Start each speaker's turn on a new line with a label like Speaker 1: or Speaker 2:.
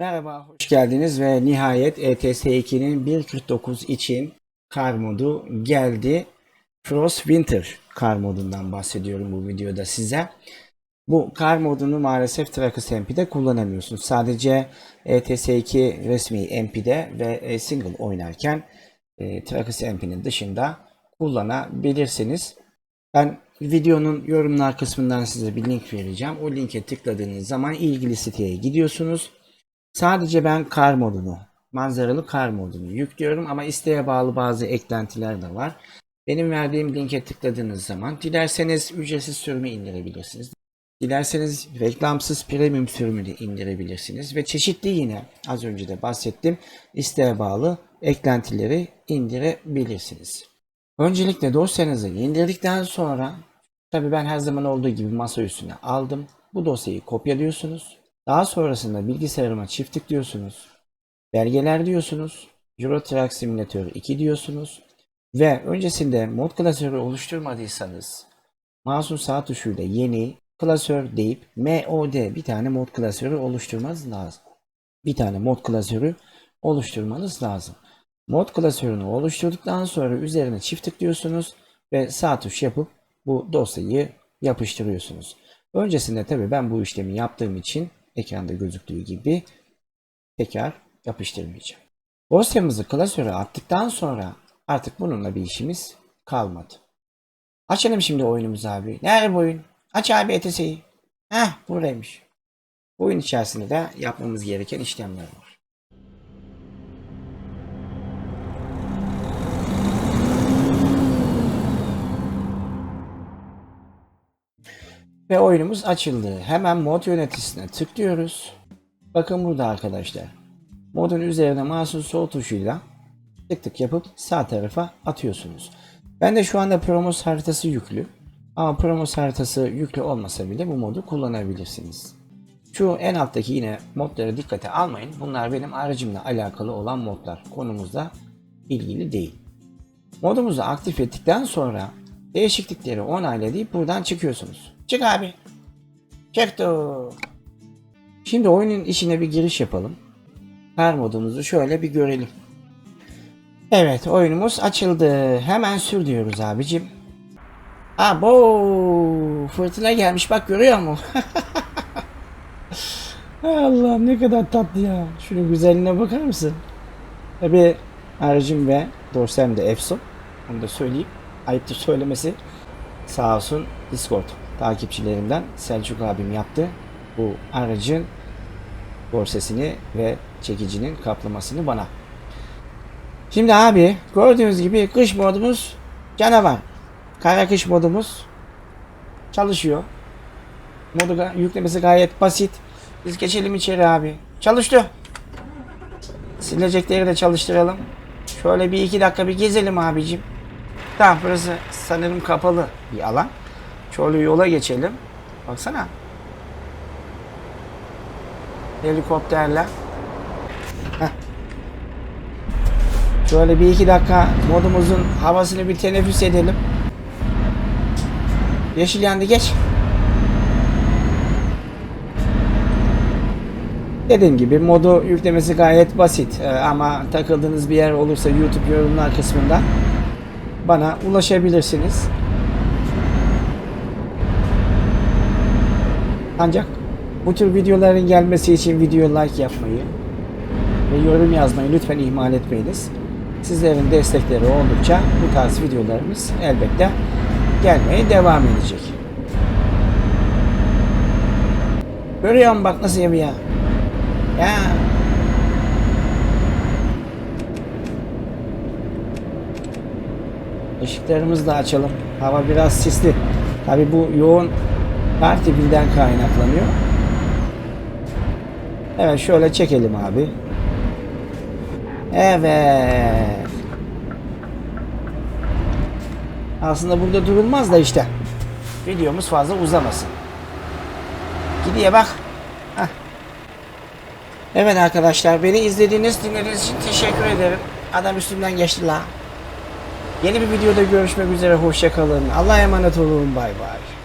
Speaker 1: Merhaba, hoş geldiniz ve nihayet E ETS2'nin 1.49 için kar modu geldi. Frost Winter kar modundan bahsediyorum bu videoda size. Bu kar modunu maalesef Trackers MP'de kullanamıyorsunuz. Sadece E ETS2 resmi MP'de ve e, single oynarken e, Trackers MP'nin dışında kullanabilirsiniz. Ben videonun yorumlar kısmından size bir link vereceğim. O linke tıkladığınız zaman ilgili siteye gidiyorsunuz. Sadece ben kar modunu, manzaralı kar modunu yüklüyorum ama isteğe bağlı bazı eklentiler de var. Benim verdiğim linke tıkladığınız zaman dilerseniz ücretsiz sürümü indirebilirsiniz. Dilerseniz reklamsız premium sürümü de indirebilirsiniz ve çeşitli yine az önce de bahsettim isteğe bağlı eklentileri indirebilirsiniz. Öncelikle dosyanızı indirdikten sonra tabii ben her zaman olduğu gibi masa üstüne aldım. Bu dosyayı kopyalıyorsunuz. Daha sonrasında bilgisayarıma çift tıklıyorsunuz. Belgeler diyorsunuz. Euro Truck Simulator 2 diyorsunuz. Ve öncesinde mod klasörü oluşturmadıysanız mouse'un sağ tuşuyla yeni klasör deyip MOD bir tane mod klasörü oluşturmanız lazım. Bir tane mod klasörü oluşturmanız lazım. Mod klasörünü oluşturduktan sonra üzerine çift tıklıyorsunuz ve sağ tuş yapıp bu dosyayı yapıştırıyorsunuz. Öncesinde tabii ben bu işlemi yaptığım için ekranda gözüktüğü gibi tekrar yapıştırmayacağım. Dosyamızı klasöre attıktan sonra artık bununla bir işimiz kalmadı. Açalım şimdi oyunumuzu abi. Nerede bu oyun? Aç abi ETS'yi. Heh buradaymış. Oyun içerisinde de yapmamız gereken işlemler var. Ve oyunumuz açıldı. Hemen mod yöneticisine tıklıyoruz. Bakın burada arkadaşlar. Modun üzerine mouse'un sol tuşuyla tık tık yapıp sağ tarafa atıyorsunuz. Ben de şu anda Promos haritası yüklü. Ama Promos haritası yüklü olmasa bile bu modu kullanabilirsiniz. Şu en alttaki yine modları dikkate almayın. Bunlar benim aracımla alakalı olan modlar. Konumuzla ilgili değil. Modumuzu aktif ettikten sonra değişiklikleri onayla deyip buradan çıkıyorsunuz. Çık abi. Çıktı. Şimdi oyunun içine bir giriş yapalım. Her modumuzu şöyle bir görelim. Evet oyunumuz açıldı. Hemen sür diyoruz abicim. Abo fırtına gelmiş bak görüyor musun? Allah'ım ne kadar tatlı ya. Şunun güzelliğine bakar mısın? Tabi aracım ve dorsem de Epson. Onu da söyleyeyim. Ayıptır söylemesi. Sağ olsun Discord takipçilerimden Selçuk abim yaptı. Bu aracın dorsesini ve çekicinin kaplamasını bana. Şimdi abi gördüğünüz gibi kış modumuz canavar. Kara kış modumuz çalışıyor. Modu yüklemesi gayet basit. Biz geçelim içeri abi. Çalıştı. Silecekleri de çalıştıralım. Şöyle bir iki dakika bir gezelim abicim. Tamam burası sanırım kapalı bir alan. Şöyle yola geçelim. Baksana. Helikopterle. Heh. Şöyle bir iki dakika modumuzun havasını bir teneffüs edelim. Yeşil yandı geç. Dediğim gibi modu yüklemesi gayet basit Ee, ama takıldığınız bir yer olursa YouTube yorumlar kısmında bana ulaşabilirsiniz. Ancak bu tür videoların gelmesi için video like yapmayı ve yorum yazmayı lütfen ihmal etmeyiniz. Sizlerin destekleri oldukça bu tarz videolarımız elbette gelmeye devam edecek. Görüyor musun bak nasıl yapıyor? Ya. Işıklarımızı da açalım. Hava biraz sisli. Tabi bu yoğun kar tipinden kaynaklanıyor. Evet şöyle çekelim abi. Evet. Aslında burada durulmaz da işte. Videomuz fazla uzamasın. Gidiyor bak. Hah. Evet arkadaşlar beni izlediğiniz dinlediğiniz için teşekkür ederim. Adam üstümden geçti la. Yeni bir videoda görüşmek üzere hoşçakalın. Allah'a emanet olun bay bay.